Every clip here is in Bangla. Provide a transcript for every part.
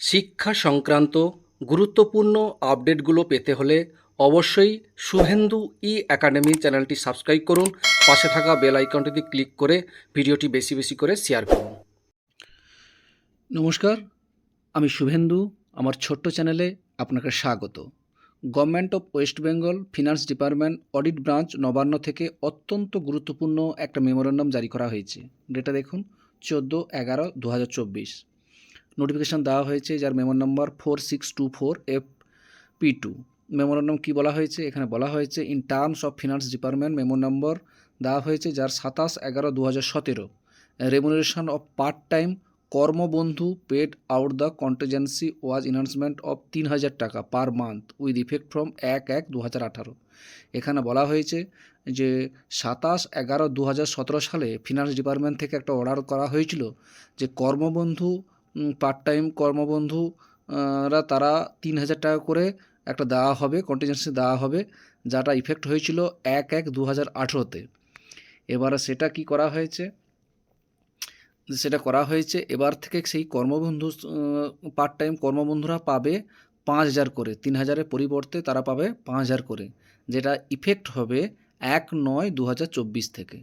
শিক্ষা সংক্রান্ত গুরুত্বপূর্ণ আপডেটগুলো পেতে হলে অবশ্যই শুভেন্দু ই একাডেমি চ্যানেলটি সাবস্ক্রাইব করুন। পাশে থাকা বেল আইকনটিতে ক্লিক করে ভিডিওটি বেশি বেশি করে শেয়ার করুন। নমস্কার, আমি শুভেন্দু, আমার ছোট্ট চ্যানেলে আপনাকে স্বাগত। Government of West Bengal finance department audit branch Nabanna থেকে অত্যন্ত গুরুত্বপূর্ণ একটা মেমোরেন্ডাম জারি করা হয়েছে। ডেটা দেখুন, চোদ্দ এগারো দু হাজার চব্বিশ। নোটিফিকেশান দেওয়া হয়েছে, যার মেমোর number four six two four F P two memorandum কী বলা হয়েছে? এখানে বলা হয়েছে in terms of finance department memo number দেওয়া হয়েছে, যার সাতাশ এগারো দু হাজার সতেরো। Remuneration of part time Karmabandhu paid out the contingency was enhancement of তিন হাজার টাকা per month with effect from এক এক দু হাজার আঠারো। এখানে বলা হয়েছে যে সাতাশ এগারো দু হাজার সতেরো সালে ফিনান্স ডিপার্টমেন্ট থেকে একটা অর্ডার করা হয়েছিল যে কর্মবন্ধু পার্ট টাইম কর্মবন্ধু রা তারা তিন হাজার টাকা করে একটা দেওয়া হবে কন্টিজেন্সি দেওয়া হবে, যাটা ইফেক্ট হয়েছিল এক এক দু হাজার আঠেরোতে এবার সেটা কি করা হয়েছে? সেটা করা হয়েছে, এবার থেকে সেই কর্মবন্ধু পার্ট টাইম কর্মবন্ধুরা পাবে পাঁচ হাজার করে, তিন হাজারের পরিবর্তে তারা পাবে পাঁচ হাজার করে, যেটা ইফেক্ট হবে এক নয় দু হাজার চব্বিশ থেকে।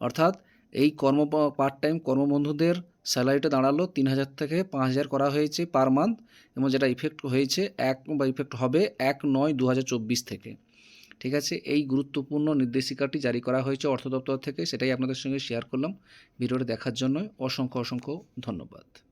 অর্থাৎ এই কর্ম পার্ট টাইম কর্মবন্ধুদের স্যালারিটা দাঁড়াল তিন হাজার থেকে পাঁচ হাজার করা হয়েছে পার মান্থ এবং যেটা ইফেক্ট হয়েছে এক বা ইফেক্ট হবে এক নয় দু থেকে। ঠিক আছে? এই গুরুত্বপূর্ণ নির্দেশিকাটি জারি করা হয়েছে অর্থ দপ্তর থেকে, সেটাই আপনাদের সঙ্গে শেয়ার করলাম। ভিডিওটা দেখার জন্য অসংখ্য অসংখ্য ধন্যবাদ।